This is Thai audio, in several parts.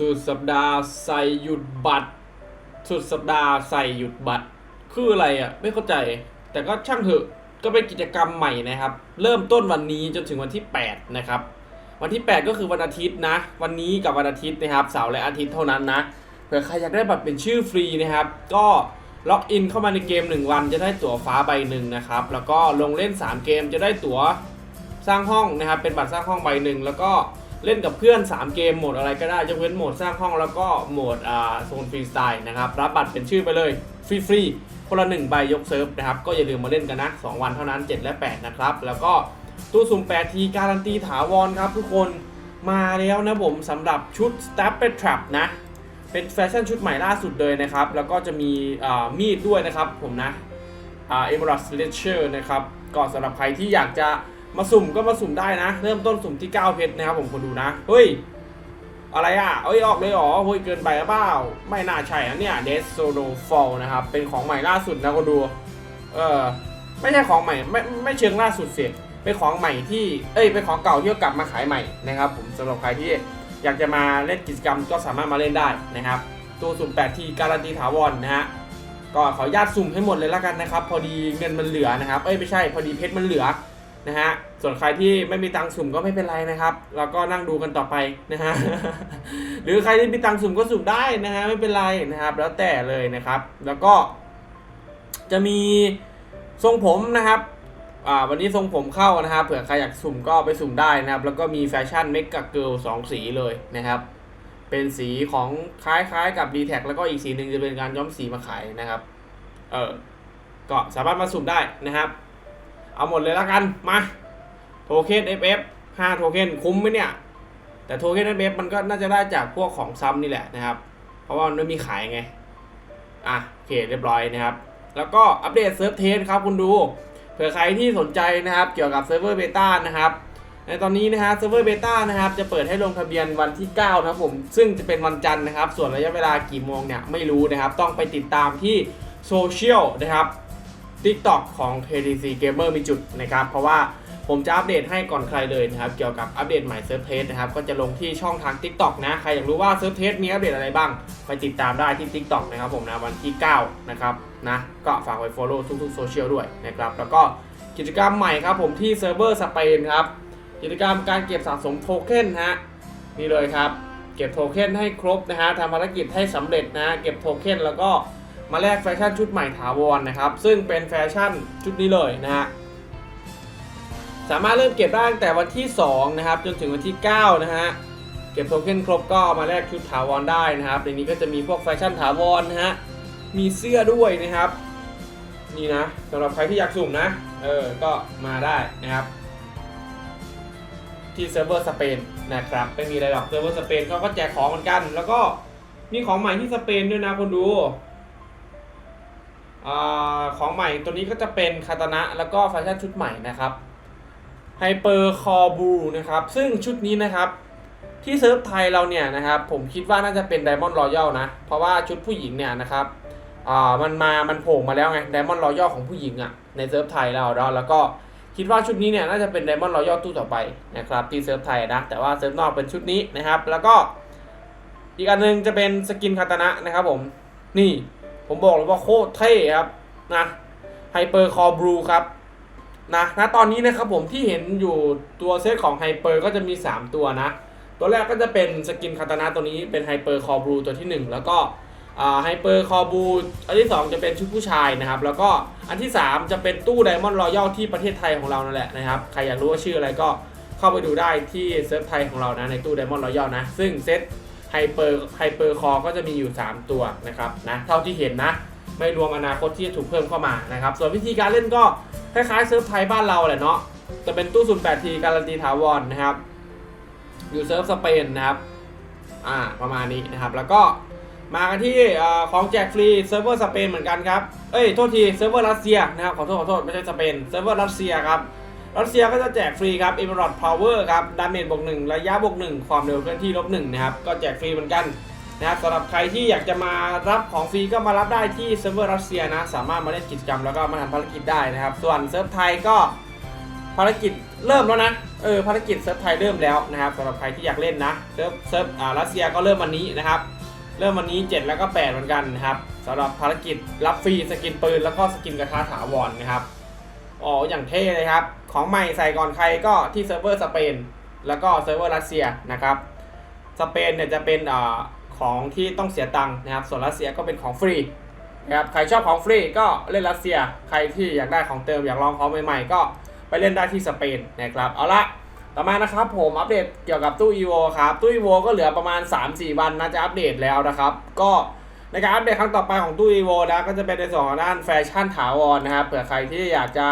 สุดสัปดาห์ใส่หยุดบัตร สุดสัปดาห์ใส่หยุดบัตร คืออะไรอะ ไม่เข้าใจ แต่ก็ช่างเถอะ ก็เป็นกิจกรรมใหม่นะครับ เริ่มต้นวันนี้จนถึงวันที่ 8 นะครับ วันที่ 8 ก็คือวันอาทิตย์นะ วันนี้กับวันอาทิตย์นะครับ เสาร์และอาทิตย์เท่านั้นนะ เผื่อใครอยากได้บัตรเป็นชื่อฟรีนะครับ ก็ล็อกอินเข้ามาในเกม 1 วันจะได้ตั๋วฟ้าใบหนึ่งนะครับ แล้วก็ลงเล่น 3 เกมจะได้ตั๋วสร้างห้องนะครับ เป็นบัตรสร้างห้องใบหนึ่งแล้วก็ เล่นกับเพื่อน 3 เกมโหมดอะไรก็ได้ยกเว้นโหมดสร้างห้องแล้วก็โหมดอ่าโซนฟรีสไตล์นะครับรับบัตรเป็นชื่อไปเลยฟรีฟรีๆคนละหนึ่งใบยกเซิร์ฟนะครับก็อย่าลืมมาเล่นกันนะ 2 วันเท่านั้น 7 และ 8 นะครับ แล้วก็ตู้สุ่ม8ทีการันตีถาวรครับทุกคนมาแล้วนะผมสำหรับชุด s t a p p e Trap นะ เป็นแฟชั่นชุดใหม่ล่าสุดเลยนะครับ แล้วก็จะมีมีดด้วยนะครับผมนะเอ่า Emerald Slasher นะครับก็สำหรับใครที่อยากจะ มาสุ่มก็มาสุ่มได้นะ เริ่มต้นสุ่มที่9เพชรนะครับผมคนดูนะ เฮ้ย อะไรอะเอ้ยออกเลยเหรอเฮ้ยเกินไปหรือเปล่า ไม่น่าใช่นะเนี่ย Death Solo Fall นะครับ เป็นของใหม่ล่าสุดนะคนดู เออไม่ใช่ของใหม่ไม่ไม่เชิงล่าสุดเสียเป็นของใหม่ที่ เอ้ย เป็นของเก่าที่กลับมาขายใหม่นะครับผมสำหรับใครที่อยากจะมาเล่นกิจกรรมก็สามารถมาเล่นได้นะครับ ตัวสุ่ม8ทีการันตีถาวรนะฮะ ก็ขออนุญาตสุ่มให้หมดเลยล้วกันนะครับ พอดีเงินมันเหลือนะครับ เอ้ยไม่ใช่ พอดีเพชรมันเหลือ นะฮะ ส่วนใครที่ไม่มีตังสุ่มก็ไม่เป็นไรนะครับ เราก็นั่งดูกันต่อไปนะฮะ หรือใครที่มีตังสุ่มก็สุ่มได้นะฮะไม่เป็นไรนะครับ แล้วแต่เลยนะครับ แล้วก็ จะมีทรงผมนะครับอ่าวันนี้ทรงผมเข้านะครับ เผื่อใครอยากสุ่มก็ไปสุ่มได้นะครับ แล้วก็มีแฟชั่นเมกะเกิลสองสีเลยนะครับ เป็นสีของคล้ายๆกับ d t แทแล้วก็อีกสีหนึ่งจะเป็นการย้อมสีมาขายนะครับ เออก็สามารถมาสุ่มได้นะครับ เอาหมดเลยล้วกัน มา โทเค็น FF 5 โทเค็น คุ้มไหมเนี่ย แต่โทเค็น FF มันก็น่าจะได้จากพวกของซ้ำนี่แหละนะครับ เพราะว่ามันไม่มีขายไง อะโอเคเรียบร้อยนะครับ แล้วก็อัปเดตเซิร์ฟเทสครับคุณดูเผื่อใครที่สนใจนะครับ เกี่ยวกับเซิร์ฟเวอร์เบต้านะครับในตอนนี้นะฮะเซิร์ฟเวอร์เบต้านะครับจะเปิดให้ลงทะเบียนวันที่9นะครับผม ซึ่งจะเป็นวันจันทร์นะครับ ส่วนระยะเวลากี่โมงเนี่ยไม่รู้นะครับ ต้องไปติดตามที่โซเชียลนะครับ TikTok ของ KTC Gamer มีจุดนะครับ เพราะว่าผมจะอัปเดตให้ก่อนใครเลยนะครับ เกี่ยวกับอัปเดตใหม่เซิร์ฟเทสนะครับ ก็จะลงที่ช่องทาง TikTok นะ ใครอยากรู้ว่าเซิร์ฟเทสมีอัปเดตอะไรบ้าง ไปติดตามได้ที่ TikTok นะครับผมนะวันที่ 9 นะครับนะก็ฝากไว้ follow ทุกๆโซเชียลด้วยนะครับ แล้วก็กิจกรรมใหม่ครับผมที่เซิร์ฟเวอร์สเปนครับกิจกรรมการเก็บสะสมโทเค็นฮะนี่เลยครับ เก็บโทเค็นให้ครบนะฮะทำภารกิจให้สำเร็จนะฮะเก็บโทเค็นแล้วก็ มาแลกแฟชั่นชุดใหม่ถาวรนะครับ ซึ่งเป็นแฟชั่นชุดนี้เลยนะฮะสามารถเริ่มเก็บได้ตั้งแต่วันที่ 2 นะครับ จนถึงวันที่ 9 นะฮะ เก็บโทเค็นครบก็มาแลกชุดถาวรได้นะครับ ในนี้ก็จะมีพวกแฟชั่นถาวรนะฮะ มีเสื้อด้วยนะครับ นี่นะสำหรับใครที่อยากสุ่มนะ เออ ก็มาได้นะครับ ที่เซิร์ฟเวอร์สเปนนะครับ ไม่มีอะไรหรอกเซิร์ฟเวอร์สเปนเขาก็แจกของเหมือนกัน แล้วก็มีของใหม่ที่สเปนด้วยนะคนดู อของใหม่ตัวนี้ก็จะเป็นคาตานะแล้วก็แฟชั่นชุดใหม่นะครับไฮเปอร์คอบูนะครับ ซึ่งชุดนี้นะครับ ที่เซิร์ฟไทยเราเนี่ยนะครับ ผมคิดว่าน่าจะเป็นไดมอนด์รอยัลนะ เพราะว่าชุดผู้หญิงเนี่ยนะครับอ่ามันมา มันโผล่มาแล้วไงไดมอนด์รอยัลของผู้หญิงอะ่ะในเซิร์ฟไทยเราเนาะแล้วก็คิดว่าชุดนี้เนี่ยน่าจะเป็น Diamond Royal ตู้ต่อไปนะครับที่เซิร์ฟไทยนะ แต่ว่าเซิร์ฟนอกเป็นชุดนี้นะครับ แล้วก็อีกอันหนึงจะเป็นสกินคาตานะนะครับผมนี่ ผมบอกเลยว่าโคตรเท่ครับนะไฮเปอร์คอร์บรูครับนะณตอนนี้นะครับผมที่เห็นอยู่ตัวเซตของไฮเปอร์ก็จะมี 3 ตัวนะ ตัวแรกก็จะเป็นสกินคาตานะตัวนี้เป็นไฮเปอร์คอร์บรูตัวที่ 1 แล้วก็ไฮเปอร์คอบูอันที่ 2 จะเป็นชุดผู้ชายนะครับ แล้วก็อันที่ 3 จะเป็นตู้ไดมอนด์รอยัลที่ประเทศไทยของเรานั่นแหละนะครับ ใครอยากรู้ว่าชื่ออะไรก็เข้าไปดูได้ที่เซิร์ฟไทยของเรานะในตู้ไดมอนด์รอยัลนะ ซึ่งเซต ไฮเปอร์ไฮเปอร์คอก็จะมีอยู่ 3 ตัวนะครับนะเท่าที่เห็นนะ ไม่รวมอนาคตที่จะถูกเพิ่มเข้ามานะครับ ส่วนวิธีการเล่นก็คล้ายๆเซิร์ฟไทยบ้านเราแหละเนาะจะเป็นตู้ 0 8 ทีการันตีถาวรนะครับ อยู่เซิร์ฟสเปนนะครับอ่าประมาณนี้นะครับ แล้วก็มากันที่ของแจกฟรีเซิร์ฟเวอร์สเปนเหมือนกันครับ เอ้ยโทษทีเซิร์ฟเวอร์รัสเซียนะครับขอโทษขอโทษไม่ใช่สเปนเซิร์ฟเวอร์รัสเซียครับ รัสเซียก็จะแจกฟรีครับ Emerald Power ครับ ดาเมจบวกหนึ่งระยะบวกหนึ่งความเร็วเคลื่อนที่ลบหนึ่งนะครับ ก็แจกฟรีเหมือนกันนะครับสำหรับใครที่อยากจะมารับของฟรีก็มารับได้ที่เซิร์ฟเวอร์รัสเซียนะ สามารถมาเล่นกิจกรรมแล้วก็มาทำภารกิจได้นะครับ ส่วนเซิร์ฟไทยก็ภารกิจเริ่มแล้วนะ เออภารกิจเซิร์ฟไทยเริ่มแล้วนะครับสำหรับใครที่อยากเล่นนะ เซิร์ฟเซิร์ฟอ่ารัสเซียก็เริ่มวันนี้นะครับ เริ่มวันนี้ 7 แล้วก็ 8 เหมือนกันนะครับสำหรับภารกิจรับฟรีสกินปืนแล้วก็สกินกระทะถาวรนะครับ อ๋ออย่างเท่เลยครับ ของใหม่ใส่ก่อนใครก็ที่เซิร์ฟเวอร์สเปนแล้วก็เซิร์ฟเวอร์รัสเซียนะครับสเปนเนี่ยจะเป็นอ่าของที่ต้องเสียตังค์นะครับ ส่วนรัสเซียก็เป็นของฟรีนะครับใครชอบของฟรีก็เล่นรัสเซีย ใครที่อยากได้ของเติมอยากลองของใหม่ๆ ก็ไปเล่นได้ที่สเปนนะครับเอาละต่อมานะครับผมอัปเดตเกี่ยวกับตู้ EVO ครับตู้ EVO ก็เหลือประมาณ 3-4 วันนะจะอัปเดตแล้วนะครับ ก็ นการอัปเดตครั้งต่อไปของตู้ EVO นะก็จะเป็นในส่วนของด้านแฟชั่นถาวรนะครับเผื่อใครที่อยากจะ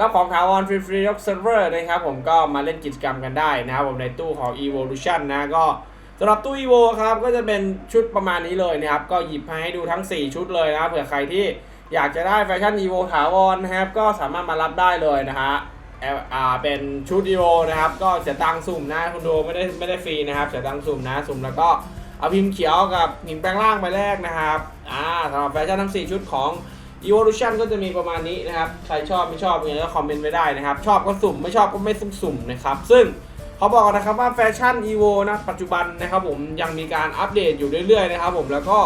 รับของถาวรฟรีๆยกเซิร์ฟเวอร์นะครับผมก็มาเล่นกิจกรรมกันได้นะครับผมในตู้ของ Evolution นะก็สำหรับตู้ EVO ครับก็จะเป็นชุดประมาณนี้เลยนะครับก็หยิบมาให้ดูทั้ง 4 ชุดเลยนะเผื่อใครที่อยากจะได้แฟชั่น EVO ถาวรนะครับก็สามารถมารับได้เลยนะฮะแอลอ่าเป็นชุดอีโวนะครับก็เสียตังค์สุ่มนะคุณดูไม่ได้ไม่ได้ฟรีนะครับเสียตังค์สุ่มนะสุ่มแล้วก็ เอาพิมพ์เขียวกับหินแปลงร่างไปแรกนะครับอ่าสำหรับแฟชั่นทั้ง 4 ชุดของ Evolution ก็จะมีประมาณนี้นะครับ ใครชอบไม่ชอบยังไงก็คอมเมนต์ไว้ได้นะครับ ชอบก็สุ่มไม่ชอบก็ไม่สุ่มสุ่มนะครับ ซึ่งเขาบอกนะครับว่าแฟชั่น Evo นะปัจจุบันนะครับผมยังมีการอัปเดตอยู่เรื่อยๆนะครับผมแล้วก็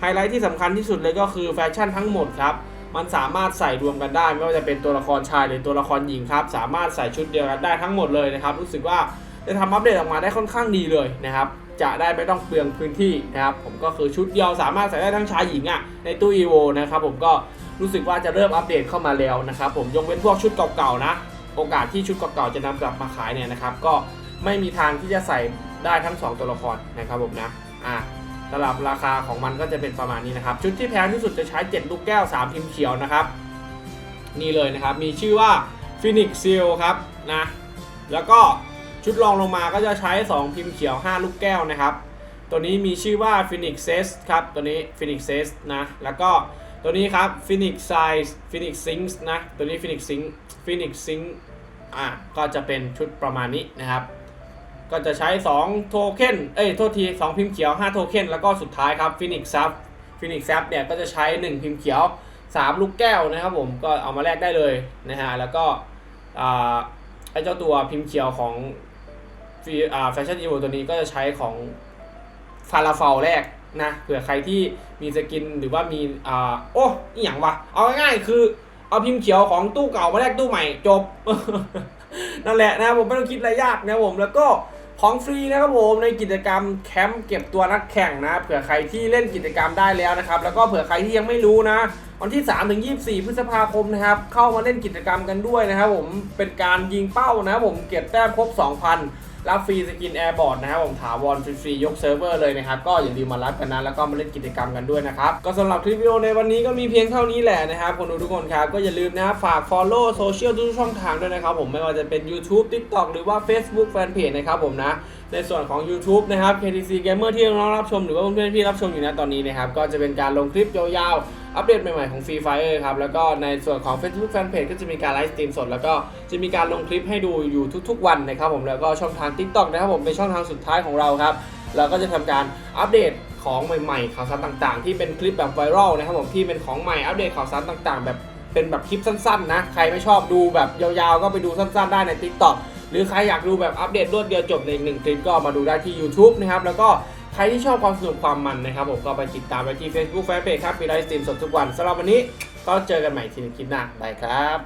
ไฮไลท์ที่สำคัญที่สุดเลยก็คือแฟชั่นทั้งหมดครับ มันสามารถใส่รวมกันได้ ไม่ว่าจะเป็นตัวละครชายหรือตัวละครหญิงครับ สามารถใส่ชุดเดียวกันได้ทั้งหมดเลยนะครับ รู้สึกว่าจะทำอัปเดตออกมาได้ค่อนข้างดีเลยนะครับ จะได้ไม่ต้องเปลืองพื้นที่นะครับผมก็คือชุดเดียวสามารถใส่ได้ทั้งชายหญิงอะในตู้ EVO นะครับผมก็รู้สึกว่าจะเริ่มอัปเดตเข้ามาแล้วนะครับผมยกเว้นพวกชุดเก่าๆนะ โอกาสที่ชุดเก่าๆจะนำกลับมาขายเนี่ยนะครับก็ไม่มีทางที่จะใส่ได้ทั้งสองตัวละครนะครับผมนะอ่าสำหรับราคาของมันก็จะเป็นประมาณนี้นะครับ ชุดที่แพงที่สุดจะใช้ 7 ลูกแก้ว 3 พิมพ์เขียวนะครับ นี่เลยนะครับ มีชื่อว่า Phoenix Seal ครับนะแล้วก็ ชุดรองลงมาก็จะใช้ 2 พิมพ์เขียว 5 ลูกแก้วนะครับ ตัวนี้มีชื่อว่า Phoenix s e s ครับ ตัวนี้ Phoenix s e s นะ แล้วก็ตัวนี้ครับ Phoenix Size Phoenix Sinks นะ ตัวนี้ Phoenix Sink Phoenix Sink อะ ก็จะเป็นชุดประมาณนี้นะครับ ก็จะใช้ 2 โทเค็น เอ้ย โทษที 2 พิมพ์เขียว 5 โทเค็น แล้วก็สุดท้ายครับ Phoenix Sub Phoenix Sub เนี่ย ก็จะใช้ 1 พิมพ์เขียว 3 ลูกแก้วนะครับผม ก็เอามาแลกได้เลยนะฮะ แล้วก็อ่าไอเจ้าตัวพิมพ์เขียวของ ฟีแฟชั่นอีโวตัวนี้ก็จะใช้ของฟาราเฟลแรกนะเผื่อใครที่มีสกินหรือว่ามีอ่าโอ้อหย่างวะเอาง่ายๆคือ เอาพิมพ์เขียวของตู้เก่ามาแลกตู้ใหม่จบ นั่นแหละนะผมไม่ต้องคิดอะไรยากนะผมแล้วก็ของฟรีนะครับผมในกิจกรรมแคมป์เก็บตัวนักแข่งนะเผื่อใครที่เล่นกิจกรรมได้แล้วนะครับ แล้วก็เผื่อใครที่ยังไม่รู้นะ วันที่ 3 ถึง 24 พฤษภาคมนะครับ เข้ามาเล่นกิจกรรมกันด้วยนะครับผมเป็นการยิงเป้านะครับผมเก็บแต้มครบ 2,000 รับฟรีสกินแอร์บอร์ดนะครับผมถาวรฟรีๆยกเซิร์ฟเวอร์เลยนะครับ ก็อย่าลืมมารับกันนะแล้วก็มาเล่นกิจกรรมกันด้วยนะครับ ก็สำหรับคลิปวิดีโอในวันนี้ก็มีเพียงเท่านี้แหละนะครับคนดูทุกคนครับ ก็อย่าลืมนะฝาก Follow โซเชียลทุกช่องทางด้วยนะครับผมไม่ว่าจะเป็น YouTube TikTok หรือว่า Facebook Fanpage นะครับผมนะในส่วนของ YouTube นะครับ KTC Gamer ที่น้องรับชมหรือว่าเพื่อนๆที่รับชมอยู่นะตอนนี้นะครับก็จะเป็นการลงคลิปยาวๆ อัปเดตใหม่ๆของ Free Fire ครับ แล้วก็ในส่วนของ Facebook Fanpage ก็จะมีการไลฟ์สตรีมสด แล้วก็จะมีการลงคลิปให้ดูอยู่ทุกๆ วันนะครับผมแล้วก็ช่องทาง TikTok นะครับผมเป็นช่องทางสุดท้ายของเราครับเราก็จะทำการอัปเดตของใหม่ๆ ข่าวสารต่างๆ ที่เป็นคลิปแบบไวรัลนะครับผมที่เป็นของใหม่อัปเดตข่าวสารต่างๆ แบบเป็นแบบคลิปสั้นๆนะใครไม่ชอบดูแบบยาวๆ ก็ไปดูสั้นๆ ได้ใน TikTok หรือใครอยากดูแบบอัปเดตรวดเดียวจบในหนึ่งคลิปก็มาดูได้ที่ YouTube นะครับแล้วก็ ใครที่ชอบความสนุกความมันนะครับผมก็ไปติดตามไปที่ Facebook Fanpage ครับมีไลฟ์สตรีมสดทุกวันสำหรับวันนี้ก็เจอกันใหม่ทีหนึงคลิปหน้าบายครับ